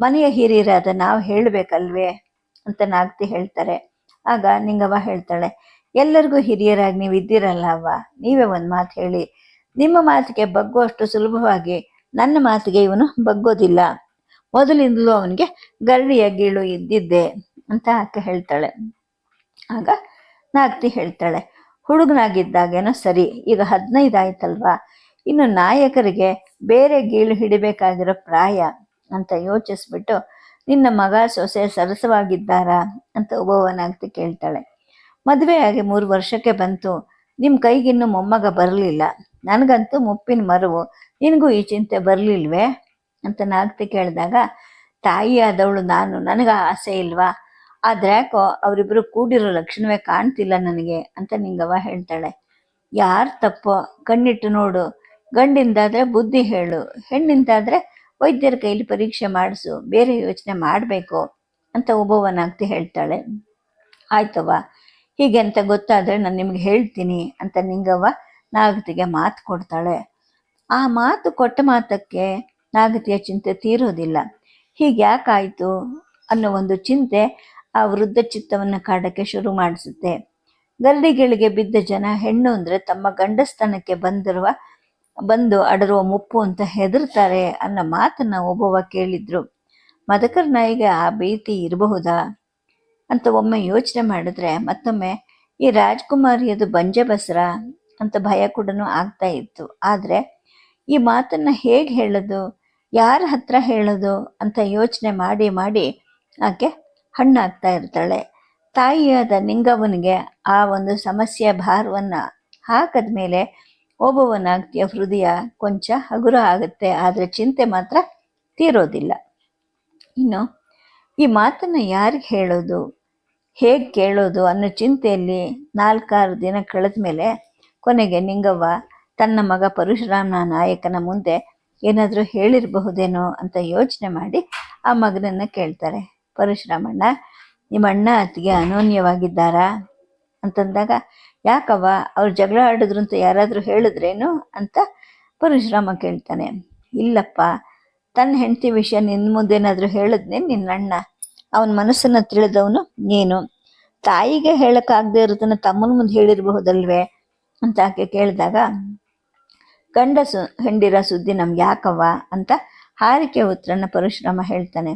ಮನೆಯ ಹಿರಿಯರಾದ ನಾವು ಹೇಳಬೇಕಲ್ವೇ? ಅಂತ ನಾಗ್ತಿ ಹೇಳ್ತಾರೆ. ಆಗ ನಿಂಗವ್ವ ಹೇಳ್ತಾಳೆ, ಎಲ್ಲರಿಗೂ ಹಿರಿಯರಾಗಿ ನೀವು ಇದ್ದೀರಲ್ಲ ಅವ್ವ, ನೀವೇ ಒಂದು ಮಾತು ಹೇಳಿ. ನಿಮ್ಮ ಮಾತಿಗೆ ಬಗ್ಗುವಷ್ಟು ಸುಲಭವಾಗಿ ನನ್ನ ಮಾತಿಗೆ ಇವನು ಬಗ್ಗೋದಿಲ್ಲ. ಮೊದಲಿಂದಲೂ ಅವನಿಗೆ ಗರಡಿಯ ಗೀಳು ಇದ್ದಿದ್ದೆ ಅಂತ ಆಕೆ ಹೇಳ್ತಾಳೆ. ಆಗ ನಾಗ್ತಿ ಹೇಳ್ತಾಳೆ, ಹುಡುಗನಾಗಿದ್ದಾಗೇನೋ ಸರಿ, ಈಗ ಹದಿನೈದು ಆಯ್ತಲ್ವಾ ಇನ್ನು ನಾಯಕರಿಗೆ ಬೇರೆ ಗೀಳು ಹಿಡಿಬೇಕಾಗಿರೋ ಪ್ರಾಯ ಅಂತ ಯೋಚಿಸ್ಬಿಟ್ಟು, ನಿನ್ನ ಮಗ ಸೊಸೆ ಸರಸವಾಗಿದ್ದಾರಾ? ಅಂತ ಒಬ್ಬವನಾಗ್ತಿ ಕೇಳ್ತಾಳೆ. ಮದುವೆಯಾಗಿ ಮೂರು ವರ್ಷಕ್ಕೆ ಬಂತು. ನಿಮ್ಮ ಕೈಗಿನ್ನೂ ಮೊಮ್ಮಗ ಬರಲಿಲ್ಲ. ನನಗಂತೂ ಮುಪ್ಪಿನ ಮರವು. ನಿನಗೂ ಈ ಚಿಂತೆ ಬರಲಿಲ್ವೇ? ಅಂತ ನಾಗತಿ ಕೇಳಿದಾಗ, ತಾಯಿ ಆದವಳು ನಾನು, ನನಗ ಆಸೆ ಇಲ್ವಾ? ಆದ್ರೆ ಯಾಕೋ ಅವರಿಬ್ರು ಕೂಡಿರೋ ಲಕ್ಷಣವೇ ಕಾಣ್ತಿಲ್ಲ ನನಗೆ, ಅಂತ ನಿಂಗವ್ವ ಹೇಳ್ತಾಳೆ. ಯಾರು ತಪ್ಪೋ? ಕಣ್ಣಿಟ್ಟು ನೋಡು. ಗಂಡಿಂದಾದ್ರೆ ಬುದ್ಧಿ ಹೇಳು. ಹೆಣ್ಣಿಂದಾದ್ರೆ ವೈದ್ಯರ ಕೈಲಿ ಪರೀಕ್ಷೆ ಮಾಡಿಸು. ಬೇರೆ ಯೋಚನೆ ಮಾಡಬೇಕು, ಅಂತ ಒಬ್ಬವನಾಗ್ತಿ ಹೇಳ್ತಾಳೆ. ಆಯ್ತವ್ವ. ಹೀಗೆ ಅಂತ ಗೊತ್ತಾದರೆ ನಾನು ನಿಮ್ಗೆ ಹೇಳ್ತೀನಿ, ಅಂತ ನಿಂಗವ್ವ ನಾಗತಿಗೆ ಮಾತು ಕೊಡ್ತಾಳೆ. ಆ ಮಾತು ಕೊಟ್ಟ ಮಾತಕ್ಕೆ ನಾಗತಿಯ ಚಿಂತೆ ತೀರೋದಿಲ್ಲ ಹೀಗ್ಯಾಕಾಯಿತು ಅನ್ನೋ ಒಂದು ಚಿಂತೆ ಆ ವೃದ್ಧ ಚಿತ್ತವನ್ನು ಕಾಡಕ್ಕೆ ಶುರು ಮಾಡಿಸುತ್ತೆ. ಗಲ್ಲಿಗಳಿಗೆ ಬಿದ್ದ ಜನ ಹೆಣ್ಣು ಅಂದರೆ ತಮ್ಮ ಗಂಡಸ್ತನಕ್ಕೆ ಬಂದಿರುವ, ಬಂದು ಅಡರುವ ಮುಪ್ಪು ಅಂತ ಹೆದರ್ತಾರೆ ಅನ್ನೋ ಮಾತನ್ನು ಒಬ್ಬವ ಕೇಳಿದ್ರು. ಮದಕರ್ ನಾಯಿಗೆ ಆ ಭೀತಿ ಇರಬಹುದಾ? ಅಂತ ಒಮ್ಮೆ ಯೋಚನೆ ಮಾಡಿದ್ರೆ ಮತ್ತೊಮ್ಮೆ, ಈ ರಾಜ್ಕುಮಾರಿಯದು ಬಂಜೆ ಬಸರ? ಅಂತ ಭಯ ಕೂಡ ಆಗ್ತಾ ಇತ್ತು. ಆದರೆ ಈ ಮಾತನ್ನ ಹೇಗೆ ಹೇಳೋದು? ಯಾರ ಹತ್ರ ಹೇಳೋದು ಅಂತ ಯೋಚನೆ ಮಾಡಿ ಮಾಡಿ ಆಕೆ ಹಣ್ಣಾಗ್ತಾ ಇರ್ತಾಳೆ. ತಾಯಿಯಾದ ನಿಂಗವನಿಗೆ ಆ ಒಂದು ಸಮಸ್ಯೆಯ ಭಾರವನ್ನು ಹಾಕದ ಮೇಲೆ ಒಬ್ಬವನಾಗ್ತಿಯ ಹೃದಯ ಕೊಂಚ ಹಗುರ ಆಗುತ್ತೆ. ಆದರೆ ಚಿಂತೆ ಮಾತ್ರ ತೀರೋದಿಲ್ಲ. ಇನ್ನು ಈ ಮಾತನ್ನು ಯಾರಿಗೆ ಹೇಳೋದು, ಹೇಗೆ ಕೇಳೋದು ಅನ್ನೋ ಚಿಂತೆಯಲ್ಲಿ ನಾಲ್ಕಾರು ದಿನ ಕಳೆದ ಮೇಲೆ ಕೊನೆಗೆ ನಿಂಗವ್ವ ತನ್ನ ಮಗ ಪರಶುರಾಮನ ನಾಯಕನ ಮುಂದೆ ಏನಾದರೂ ಹೇಳಿರಬಹುದೇನೋ ಅಂತ ಯೋಚನೆ ಮಾಡಿ ಆ ಮಗನನ್ನು ಕೇಳ್ತಾರೆ. ಪರಶುರಾಮಣ್ಣ, ನಿಮ್ಮ ಅಣ್ಣ ಅತ್ತಿಗೆ ಅನೋನ್ಯವಾಗಿದ್ದಾರಾ? ಅಂತಂದಾಗ, ಯಾಕವ್ವ, ಅವ್ರು ಜಗಳ ಆಡಿದ್ರು ಅಂತ ಯಾರಾದರೂ ಹೇಳಿದ್ರೇನು? ಅಂತ ಪರಶುರಾಮ ಕೇಳ್ತಾನೆ. ಇಲ್ಲಪ್ಪ, ತನ್ನ ಹೆಂಡತಿ ವಿಷಯ ನಿನ್ನ ಮುಂದೇನಾದರೂ ಹೇಳಿದ್ನೇ ನಿನ್ನ ಅಣ್ಣ. ಅವನ ಮನಸ್ಸನ್ನು ತಿಳಿದವನು ನೀನು. ತಾಯಿಗೆ ಹೇಳಕ್ಕಾಗದೇ ಇರೋದನ್ನು ತಮ್ಮನ ಮುಂದೆ ಹೇಳಿರಬಹುದಲ್ವೇ? ಅಂತ ಆಕೆ ಕೇಳಿದಾಗ ಗಂಡ ಸು, ಹೆಂಡಿರ ಸುದ್ದಿ ನಮ್ಗೆ ಯಾಕವ್ವ ಅಂತ ಹಾರಿಕೆ ಉತ್ತರನ ಪರಶುರಾಮ ಹೇಳ್ತಾನೆ.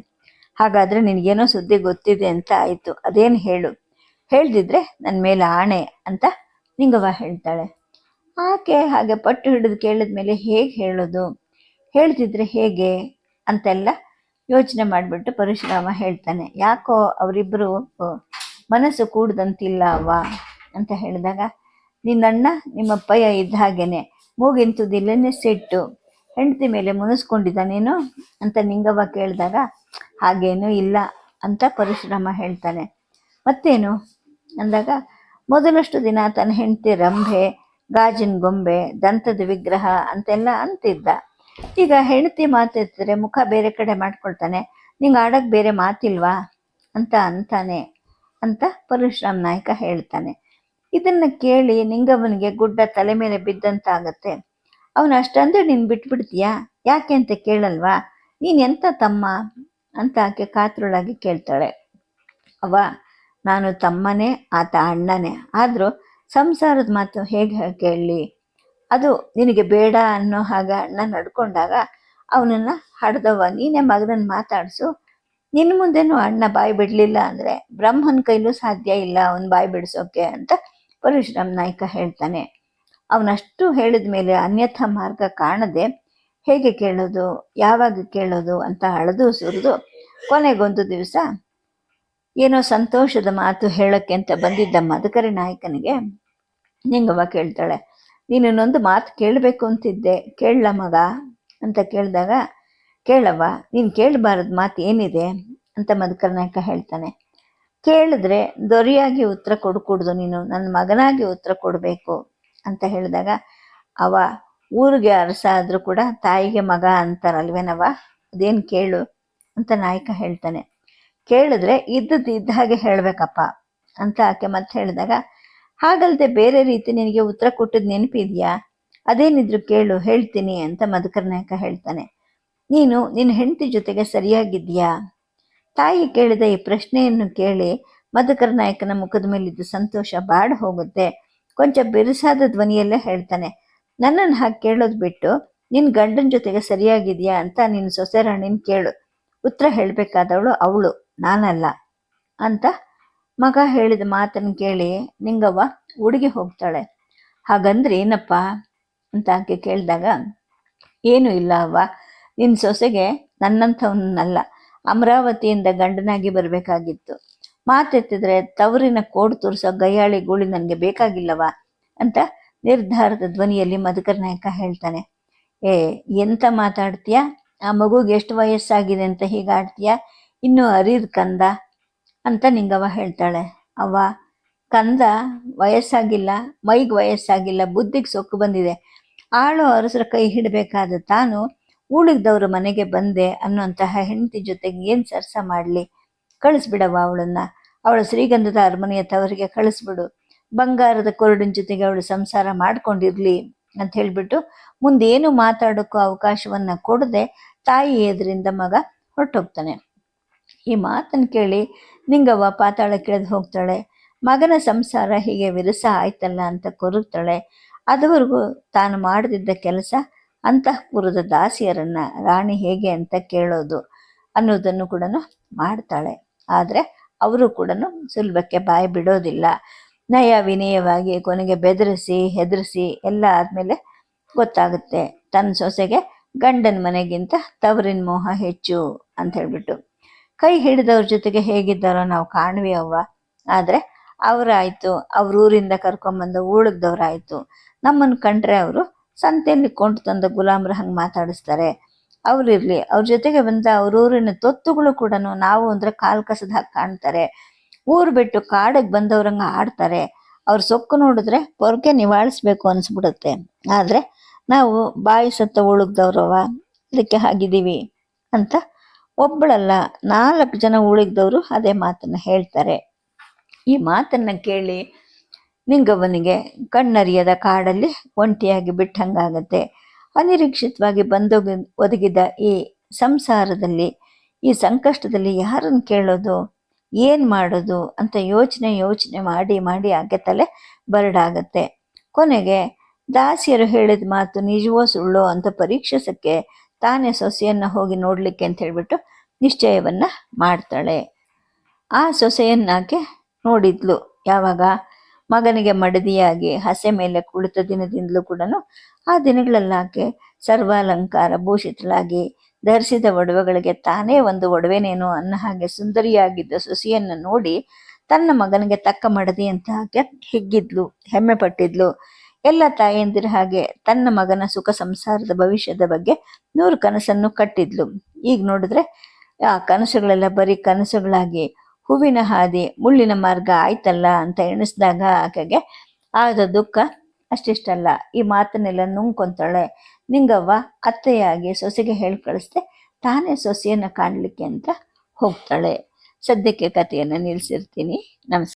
ಹಾಗಾದರೆ ನಿನಗೇನೋ ಸುದ್ದಿ ಗೊತ್ತಿದೆ ಅಂತ ಆಯಿತು. ಅದೇನು ಹೇಳು. ಹೇಳ್ದಿದ್ರೆ ನನ್ನ ಮೇಲೆ ಆಣೆ ಅಂತ ನಿಂಗವ್ವ ಹೇಳ್ತಾಳೆ. ಆಕೆ ಹಾಗೆ ಪಟ್ಟು ಹಿಡಿದು ಕೇಳಿದ ಮೇಲೆ ಹೇಗೆ ಹೇಳೋದು? ಹೇಳ್ತಿದ್ರೆ ಹೇಗೆ ಅಂತೆಲ್ಲ ಯೋಚನೆ ಮಾಡಿಬಿಟ್ಟು ಪರಶುರಾಮ ಹೇಳ್ತಾನೆ. ಯಾಕೋ ಅವರಿಬ್ಬರು ಮನಸ್ಸು ಕೂಡ್ದಂತಿಲ್ಲ ಅವ್ವ ಅಂತ ಹೇಳಿದಾಗ, ನಿನ್ನಣ್ಣ ನಿಮ್ಮಪ್ಪಯ್ಯ ಇದ್ದ ಹಾಗೇನೆ. ಮೂಗಿನ ತುದಿಲನ್ನೇ ಸೆಟ್ಟು. ಹೆಂಡತಿ ಮೇಲೆ ಮುನಿಸ್ಕೊಂಡಿದ್ದಾನೇನು ಅಂತ ನಿಂಗವ್ವ ಕೇಳಿದಾಗ, ಹಾಗೇನೂ ಇಲ್ಲ ಅಂತ ಪರಶುರಾಮ ಹೇಳ್ತಾನೆ. ಮತ್ತೇನು? ಅಂದಾಗ, ಮೊದಲಷ್ಟು ದಿನ ತನ್ನ ಹೆಂಡತಿ ರಂಭೆ, ಗಾಜಿನ ಗೊಂಬೆ, ದಂತದ ವಿಗ್ರಹ ಅಂತೆಲ್ಲ ಅಂತಿದ್ದ. ಈಗ ಹೆಂಡತಿ ಮಾತೆತ್ತಿದ್ರೆ ಮುಖ ಬೇರೆ ಕಡೆ ಮಾಡ್ಕೊಳ್ತಾನೆ. ನಿಂಗೆ ಆಡಕ್ಕೆ ಬೇರೆ ಮಾತಿಲ್ವಾ? ಅಂತ ಅಂತಾನೆ ಅಂತ ಪರಶುರಾಮ್ ನಾಯಕ ಹೇಳ್ತಾನೆ. ಇದನ್ನ ಕೇಳಿ ನಿಂಗವನಿಗೆ ಗುಡ್ಡ ತಲೆ ಮೇಲೆ ಬಿದ್ದಂತಾಗತ್ತೆ. ಅವನು ಅಷ್ಟಂದ್ರೆ ನೀನು ಬಿಟ್ಬಿಡ್ತೀಯಾ? ಯಾಕೆ ಅಂತ ಕೇಳಲ್ವಾ? ನೀನು ಎಂತ ತಮ್ಮ? ಅಂತ ಆಕೆ ಕಾತ್ರಳಾಗಿ ಕೇಳ್ತಾಳೆ. ಅವ ನಾನು ತಮ್ಮನೇ, ಆತ ಅಣ್ಣನೇ. ಆದರೂ ಸಂಸಾರದ ಮಾತು ಹೇಗೆ ಕೇಳಲಿ ಅದು ನಿನಗೆ ಬೇಡ ಅನ್ನೋ ಹಾಗೆ ಅಣ್ಣ ನಡ್ಕೊಂಡಾಗ ಅವನನ್ನು ಹಡ್ದವ ನೀನೇ ಮಗನನ್ನು ಮಾತಾಡಿಸು. ನಿನ್ನ ಮುಂದೆನೂ ಅಣ್ಣ ಬಾಯಿ ಬಿಡಲಿಲ್ಲ ಅಂದರೆ ಬ್ರಹ್ಮನ ಕೈಲೂ ಸಾಧ್ಯ ಇಲ್ಲ ಅವನು ಬಾಯಿ ಬಿಡಿಸೋಕೆ ಅಂತ ಪರಶುರಾಮ್ ನಾಯ್ಕ ಹೇಳ್ತಾನೆ, ಅವನಷ್ಟು ಹೇಳಿದ ಮೇಲೆ ಅನ್ಯಥ ಮಾರ್ಗ ಕಾಣದೆ ಹೇಗೆ ಕೇಳೋದು, ಯಾವಾಗ ಕೇಳೋದು ಅಂತ ಅಳದು ಸುರಿದು ಕೊನೆಗೊಂದು ದಿವಸ ಏನೋ ಸಂತೋಷದ ಮಾತು ಹೇಳಕ್ಕೆ ಅಂತ ಬಂದಿದ್ದ ಮದಕರಿ ನಾಯಕನಿಗೆ ನಿಂಗವ್ವ ಕೇಳ್ತಾಳೆ ನೀನೊಂದು ಮಾತು ಕೇಳಬೇಕು ಅಂತಿದ್ದೆ, ಕೇಳಲ ಮಗ ಅಂತ ಕೇಳಿದಾಗ, ಕೇಳವ್ವ, ನೀನು ಕೇಳಬಾರದು ಮಾತು ಏನಿದೆ? ಅಂತ ಮಧುಕರ ನಾಯಕ ಹೇಳ್ತಾನೆ ಕೇಳಿದ್ರೆ ದೊರೆಯಾಗಿ ಉತ್ತರ ಕೊಡಕೂಡ್ದು, ನೀನು ನನ್ನ ಮಗನಾಗಿ ಉತ್ತರ ಕೊಡಬೇಕು ಅಂತ ಹೇಳಿದಾಗ, ಅವ ಊರಿಗೆ ಅರಸ ಆದರೂ ಕೂಡ ತಾಯಿಗೆ ಮಗ ಅಂತಾರಲ್ವೇನವ ಅದೇನು ಕೇಳು ಅಂತ ನಾಯಕ ಹೇಳ್ತಾನೆ. ಕೇಳಿದ್ರೆ ಇದ್ದದ್ದು ಇದ್ದ ಹಾಗೆ ಹೇಳಬೇಕಪ್ಪ ಅಂತ ಆಕೆ ಮತ್ತೆ ಹೇಳಿದಾಗ, ಹಾಗಲ್ದೆ ಬೇರೆ ರೀತಿ ನಿನಗೆ ಉತ್ತರ ಕೊಟ್ಟಿದ್ದು ನೆನಪಿದೆಯಾ? ಅದೇನಿದ್ರು ಕೇಳು, ಹೇಳ್ತೀನಿ ಅಂತ ಮಧುಕರ್ ನಾಯಕ ಹೇಳ್ತಾನೆ. ನೀನು ನಿನ್ನ ಹೆಂಡತಿ ಜೊತೆಗೆ ಸರಿಯಾಗಿದ್ಯಾ ತಾಯಿ ಕೇಳಿದ ಈ ಪ್ರಶ್ನೆಯನ್ನು ಕೇಳಿ ಮಧುಕರ ನಾಯಕನ ಮುಖದ ಮೇಲಿದ್ದು ಸಂತೋಷ ಬಾಡ ಹೋಗುತ್ತೆ. ಕೊಂಚ ಬಿರುಸಾದ ಧ್ವನಿಯಲ್ಲೇ ಹೇಳ್ತಾನೆ ನನ್ನನ್ನು ಹಾಗೆ ಕೇಳೋದು ಬಿಟ್ಟು ನಿನ್ನ ಗಂಡನ ಜೊತೆಗೆ ಸರಿಯಾಗಿದೆಯಾ ಅಂತ ನಿನ್ನ ಸೊಸೆ ರಾಣಿನ ಕೇಳು. ಉತ್ತರ ಹೇಳಬೇಕಾದವಳು ಅವಳು, ನಾನಲ್ಲ ಅಂತ ಮಗ ಹೇಳಿದ ಮಾತನ್ನು ಕೇಳಿ ನಿಂಗವ್ವ ಹುಡುಗಿ ಹೋಗ್ತಾಳೆ. ಹಾಗಂದ್ರೆ ಏನಪ್ಪ? ಅಂತ ಆಕೆ ಕೇಳಿದಾಗ, ಏನು ಇಲ್ಲ ಅವ್ವ ನಿನ್ನ ಸೊಸೆಗೆ ನನ್ನಂಥವನ್ನಲ್ಲ ಅಮರಾವತಿಯಿಂದ ಗಂಡನಾಗಿ ಬರಬೇಕಾಗಿತ್ತು. ಮಾತೆತ್ತಿದ್ರೆ ತವರಿನ ಕೋಡು ತೋರಿಸೋ ಗಯ್ಯಾಳಿ ಗೂಳಿ ನನಗೆ ಬೇಕಾಗಿಲ್ಲವಾ ಅಂತ ನಿರ್ಧಾರದ ಧ್ವನಿಯಲ್ಲಿ ಮಧುಕರ್ ನಾಯಕ ಹೇಳ್ತಾನೆ. ಏ, ಎಂತ ಮಾತಾಡ್ತೀಯಾ? ಆ ಮಗುಗೆ ಎಷ್ಟು ವಯಸ್ಸಾಗಿದೆ ಅಂತ ಹೀಗಾಡ್ತೀಯಾ ಇನ್ನೂ ಅರಿದ್ ಕಂದ ಅಂತ ನಿಂಗವ್ವ ಹೇಳ್ತಾಳೆ. ಅವ್ವ, ಕಂದ ವಯಸ್ಸಾಗಿಲ್ಲ, ಮೈಗೆ ವಯಸ್ಸಾಗಿಲ್ಲ, ಬುದ್ಧಿಗೆ ಸೊಕ್ಕು ಬಂದಿದೆ. ಆಳು ಅರಸರ ಕೈ ಹಿಡಬೇಕಾದ ತಾನು ಉಳಿದವ್ರ ಮನೆಗೆ ಬಂದೆ ಅನ್ನುವಂತಹ ಹೆಂಡತಿ ಜೊತೆಗೆ ಏನು ಸರ್ಸ ಮಾಡಲಿ? ಕಳಿಸ್ಬಿಡವ ಅವಳನ್ನ. ಅವಳ ಶ್ರೀಗಂಧದ ಅರಮನೆಯ ತವರಿಗೆ ಕಳಿಸ್ಬಿಡು. ಬಂಗಾರದ ಕೊರಡಿನ ಜೊತೆಗೆ ಅವಳು ಸಂಸಾರ ಮಾಡ್ಕೊಂಡಿರ್ಲಿ ಅಂತ ಹೇಳಿಬಿಟ್ಟು ಮುಂದೇನು ಮಾತಾಡೋಕ್ಕೂ ಅವಕಾಶವನ್ನ ಕೊಡದೆ ತಾಯಿ ಎದುರಿಂದ ಮಗ ಹೊರಟೋಗ್ತಾನೆ. ಈ ಮಾತನ್ನು ಕೇಳಿ ನಿಂಗವ್ವ ಪಾತಾಳ ಕೆಳದು ಹೋಗ್ತಾಳೆ. ಮಗನ ಸಂಸಾರ ಹೀಗೆ ವಿರಸ ಆಯ್ತಲ್ಲ ಅಂತ ಕೊರಗ್ತಾಳೆ. ಅದುವರೆಗೂ ತಾನು ಮಾಡದಿದ್ದ ಕೆಲಸ ಅಂತಃಪುರದ ದಾಸಿಯರನ್ನ ರಾಣಿ ಹೇಗೆ ಅಂತ ಕೇಳೋದು ಅನ್ನೋದನ್ನು ಕೂಡ ಮಾಡ್ತಾಳೆ. ಆದರೆ ಅವರು ಕೂಡ ಸುಲಭಕ್ಕೆ ಬಾಯಿ ಬಿಡೋದಿಲ್ಲ. ನಯ ವಿನಯವಾಗಿ ಕೊನೆಗೆ ಬೆದರಿಸಿ, ಹೆದರಿಸಿ ಎಲ್ಲ ಆದಮೇಲೆ ಗೊತ್ತಾಗುತ್ತೆ. ತನ್ನ ಸೊಸೆಗೆ ಗಂಡನ ಮನೆಗಿಂತ ತವರಿನ ಮೋಹ ಹೆಚ್ಚು ಅಂತ ಹೇಳ್ಬಿಟ್ಟು. ಕೈ ಹಿಡಿದವ್ರ ಜೊತೆಗೆ ಹೇಗಿದ್ದಾರೋ ನಾವು ಕಾಣ್ವಿ ಅವ್ವ. ಆದರೆ ಅವರಾಯ್ತು ಅವ್ರ ಊರಿಂದ ಕರ್ಕೊಂಬಂದು ಊಳಗ್ದವ್ರಾಯ್ತು ನಮ್ಮನ್ನು ಕಂಡ್ರೆ ಅವರು ಸಂತೆಯಲ್ಲಿ ಕೊಂಡು ತಂದ ಗುಲಾಮ್ರ ಹಂಗೆ ಮಾತಾಡಿಸ್ತಾರೆ. ಅವ್ರಿರ್ಲಿ ಅವ್ರ ಜೊತೆಗೆ ಬಂದ ಅವ್ರೂರಿನ ತೊತ್ತುಗಳು ಕೂಡ ನಾವು ಅಂದ್ರೆ ಕಾಲ್ ಕಸದ ಹಾಗೆ ಕಾಣ್ತಾರೆ. ಊರು ಬಿಟ್ಟು ಕಾಡಿಗೆ ಬಂದವ್ರಂಗೆ ಆಡ್ತಾರೆ. ಅವ್ರ ಸೊಕ್ಕು ನೋಡಿದ್ರೆ ಪೊರ್ಕೆ ನಿವಾಳಿಸ್ಬೇಕು ಅನಿಸ್ಬಿಡುತ್ತೆ. ಆದ್ರೆ ನಾವು ಬಾಯಿ ಸತ್ತ ಉಳುಗ್ದವ್ರವ ಇದಕ್ಕೆ ಹಾಗಿದ್ದೀವಿ ಅಂತ ಒಬ್ಬಳಲ್ಲ ನಾಲ್ಕು ಜನ ಉಳಿಗ್ದವರು ಅದೇ ಮಾತನ್ನ ಹೇಳ್ತಾರೆ. ಈ ಮಾತನ್ನ ಕೇಳಿ ನಿಂಗವ್ವನಿಗೆ ಕಣ್ಣರಿಯದ ಕಾಡಲ್ಲಿ ಒಂಟಿಯಾಗಿ ಬಿಟ್ಟಂಗಾಗತ್ತೆ. ಅನಿರೀಕ್ಷಿತವಾಗಿ ಬಂದೋಗಿ, ಒದಗಿದ ಈ ಸಂಸಾರದಲ್ಲಿ, ಈ ಸಂಕಷ್ಟದಲ್ಲಿ ಯಾರನ್ನು ಕೇಳೋದು, ಏನು ಮಾಡೋದು ಅಂತ ಯೋಚನೆ ಯೋಚನೆ ಮಾಡಿ ಮಾಡಿ ಆಕೆ ತಲೆ ಬರಡಾಗತ್ತೆ. ಕೊನೆಗೆ ದಾಸಿಯರು ಹೇಳಿದ ಮಾತು ನಿಜವೋ ಸುಳ್ಳೋ ಅಂತ ಪರೀಕ್ಷಿಸಕ್ಕೆ ತಾನೇ ಸೊಸೆಯನ್ನು ಹೋಗಿ ನೋಡಲಿಕ್ಕೆ ಅಂತ ಹೇಳಿಬಿಟ್ಟು ನಿಶ್ಚಯವನ್ನು ಮಾಡ್ತಾಳೆ. ಆ ಸೊಸೆಯನ್ನಾಕೆ ನೋಡಿದ್ಲು. ಯಾವಾಗ? ಮಗನಿಗೆ ಮಡದಿಯಾಗಿ ಹಸೆ ಮೇಲೆ ಕುಳಿತ ದಿನದಿಂದಲೂ ಕೂಡ ಆ ದಿನಗಳಲ್ಲಾಕೆ ಸರ್ವಾಲಂಕಾರ ಭೂಷಿತಳಾಗಿ ಧರಿಸಿದ ಒಡವೆಗಳಿಗೆ ತಾನೇ ಒಂದು ಒಡವೆನೇನೋ ಅನ್ನೋ ಹಾಗೆ ಸುಂದರಿಯಾಗಿದ್ದ ಸುಸಿಯನ್ನು ನೋಡಿ ತನ್ನ ಮಗನಿಗೆ ತಕ್ಕ ಮಡದಿ ಅಂತ ಆಕೆ ಹಿಗ್ಗಿದ್ಲು, ಹೆಮ್ಮೆ ಪಟ್ಟಿದ್ಲು. ಎಲ್ಲ ತಾಯಂದಿರ ಹಾಗೆ ತನ್ನ ಮಗನ ಸುಖ ಸಂಸಾರದ ಭವಿಷ್ಯದ ಬಗ್ಗೆ ನೂರು ಕನಸನ್ನು ಕಟ್ಟಿದ್ಲು. ಈಗ ನೋಡಿದ್ರೆ ಆ ಕನಸುಗಳೆಲ್ಲ ಬರೀ ಕನಸುಗಳಾಗಿ ಹೂವಿನ ಹಾದಿ, ಮುಳ್ಳಿನ ಮಾರ್ಗ ಆಯ್ತಲ್ಲ ಅಂತ ಎಣಿಸಿದಾಗ ಆಕೆಗೆ, ಆದ ದುಃಖ ಅಷ್ಟಿಷ್ಟಲ್ಲ. ಈ ಮಾತನ್ನೆಲ್ಲ ನುಂಗ್ಕೊಂತಾಳೆ. ನಿಂಗವ್ವ ಅತ್ತೆಯಾಗಿ ಸೊಸೆಗೆ ಹೇಳಿ ಕಳಿಸ್ದೆ, ತಾನೇ ಸೊಸೆಯನ್ನು ಕಾಣಲಿಕ್ಕೆ ಅಂತ ಹೋಗ್ತಾಳೆ. ಸದ್ಯಕ್ಕೆ ಕಥೆಯನ್ನು ನಿಲ್ಲಿಸಿರ್ತೀನಿ ನಮಸ್ಕಾರ.